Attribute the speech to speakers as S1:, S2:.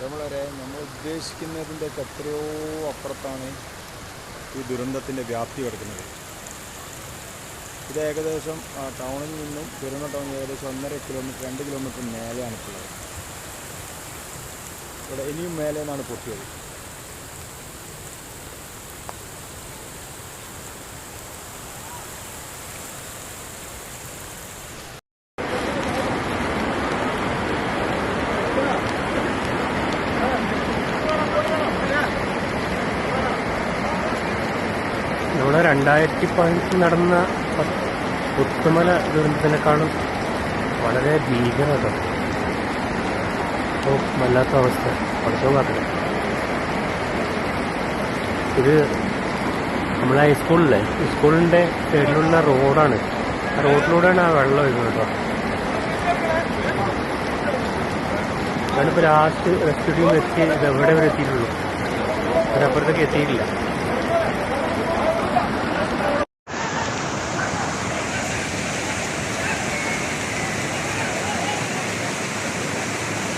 S1: നമ്മളെ നമ്മൾ ഉദ്ദേശിക്കുന്നതിന്റെയൊക്കെ എത്രയോ അപ്പുറത്താണ് ഈ ദുരന്തത്തിന്റെ വ്യാപ്തി കിടക്കുന്നത്. ഇത് ഏകദേശം ടൗണിൽ നിന്നും പെരുന്ന ടൗൺ ഏകദേശം ഒന്നര കിലോമീറ്റർ രണ്ട് കിലോമീറ്റർ മേലെയാണ് ഇപ്പോൾ ഇവിടെ ഇനിയും മേലെ നിന്നാണ് പൊട്ടിയത്.
S2: നമ്മുടെ രണ്ടായിരത്തി പതിനെട്ടിൽ നടന്ന പുത്തുമല ദുരന്തത്തിനെക്കാളും വളരെ ഭീകരത. വല്ലാത്ത അവസ്ഥ. പഠിച്ചോ കാത്തില്ല ഇത് നമ്മളെ ഹൈസ്കൂളിലെ സ്കൂളിന്റെ സൈഡിലുള്ള റോഡാണ് ആ റോഡിലൂടെയാണ് ആ വെള്ളം ഒഴുകുന്നത് കേട്ടോ. ഞാനിപ്പോൾ ലാസ്റ്റ് റെസ്ക്യൂ ടീം എത്തി. ഇത് എവിടെ വരെ എത്തിയിട്ടുള്ളൂ? അതിനപ്പുറത്തേക്ക് എത്തിയിട്ടില്ല.